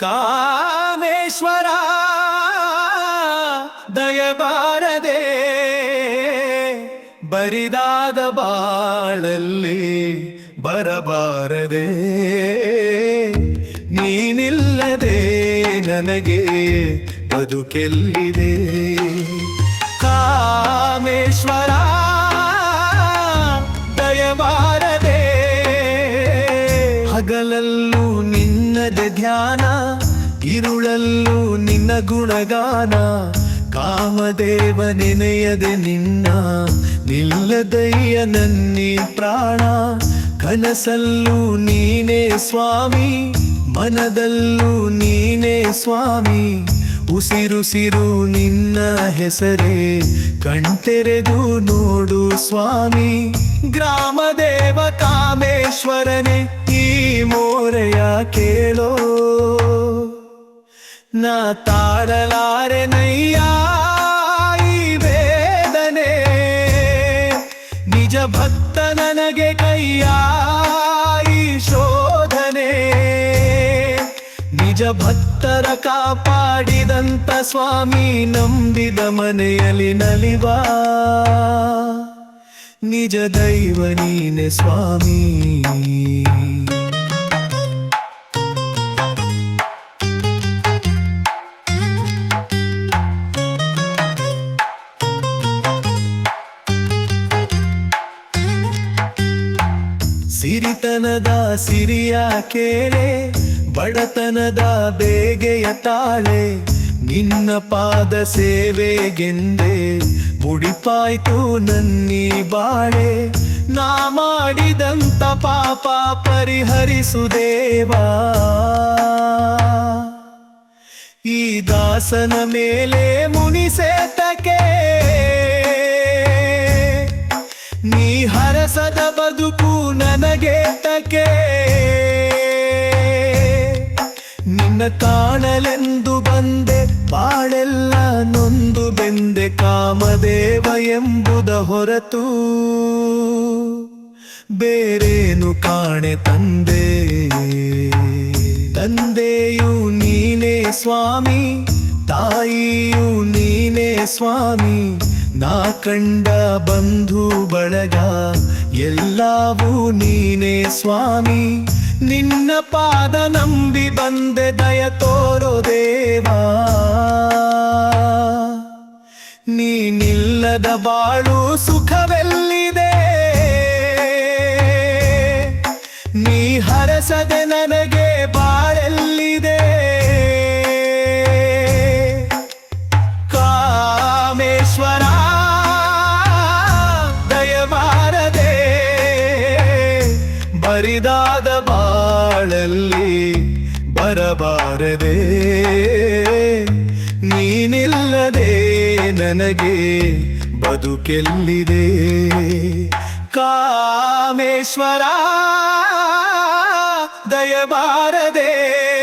ಕಾಮೇಶ್ವರ ದಯಬಾರದೆ ಬರಿದಾದ ಬಾಳಲ್ಲಿ ಬರಬಾರದೆ. ನೀನಿಲ್ಲದೆ ನನಗೆ ಬದುಕೆಲ್ಲಿದೆ? ಕಾಮೇಶ್ವರ ದಯಬಾರದೆ ಹಗಲಲ್ಲೂ ನಿನ್ನದೆ ಧ್ಯಾನ ಇರುಳಲ್ಲೂ ನಿನ್ನ ಗುಣಗಾನ. ಕಾಮದೇವ ನೆನೆಯದೆ ನಿನ್ನ, ನಿಲ್ಲದಯ್ಯ ನನ್ನಿ ಪ್ರಾಣ. ಕನಸಲ್ಲೂ ನೀನೇ ಸ್ವಾಮಿ, ಮನದಲ್ಲೂ ನೀನೇ ಸ್ವಾಮಿ. ಉಸಿರುಸಿರು ನಿನ್ನ ಹೆಸರೇ, ಕಣ್ತೆರೆದು ನೋಡು ಸ್ವಾಮಿ. ಗ್ರಾಮದೇವ ಕಾಮೇಶ್ವರನೇ ಮೋರೆಯ ಕೇಳೋ. ನ ತಾರಲಾರೆ ನಯ್ಯ ವೇದನೆ. ನಿಜ ಭಕ್ತ ನನಗೆ ಕೈಯ ಶೋಧನೆ. ನಿಜ ಭಕ್ತರ ಕಾಪಾಡಿದಂತ ಸ್ವಾಮಿ ನಂಬಿದ ಮನೆಯಲ್ಲಿ ನಲಿವಾ. ನಿಜ ದೈವ ನೀನೆ ಸ್ವಾಮಿ. ಸಿರಿತನದ ಸಿರಿಯ ಕೇಳೆ, ಬಡತನದ ಬೇಗೆಯ ತಾಳೆ, ನಿನ್ನ ಪಾದ ಸೇವೆಗೆಂದೇ ಮುಡಿಪಾಯ್ತು ನನ್ನಿ ಬಾಳೆ. ನಾ ಮಾಡಿದಂತ ಪಾಪ ಪರಿಹರಿಸು ದೇವಾ ಈ ದಾಸನ ಮೇಲೆ ಮುನಿಸೇತಕೆ, ನೀ ಹರಸದ ಬದುಕು ನನಗೆ ತಕೆ. ನಿನ್ನ ಕಾಣಲೆಂದು ಬಂದೆ, ಬಾಳೆಲ್ಲ ನೊಂದು ಬೆಂದೆ, ಕಾಮದೇವ ಎಂಬುದ ಹೊರತು ಬೇರೇನು ಕಾಣೆ ತಂದೆ. ತಂದೆಯು ನೀನೇ ಸ್ವಾಮಿ. ತಾಯಿಯು ನೀನೇ ಸ್ವಾಮಿ, ನಾ ಕಂಡ ಬಂಧು ಬಳಗ, ಎಲ್ಲವೂ ನೀನೇ ಸ್ವಾಮಿ. ನಿನ್ನ ಪಾದ ನಂಬಿ ಬಂದೆ, ದಯ ತೋರೋ ದೇವಾ. ನೀನಿಲ್ಲದ ಬಾಳು ಸುಖವೆಲ್ಲಿದೆ? ನೀ ಹರಸದೆ ನನಗೆ ಬರಿದಾದ ಬಾಳಲ್ಲಿ ಬರಬಾರದೆ. ನೀನಿಲ್ಲದೆ ನನಗೆ ಬದುಕೆಲ್ಲಿದೆ? ಕಾಮೇಶ್ವರ ದಯಬಾರದೆ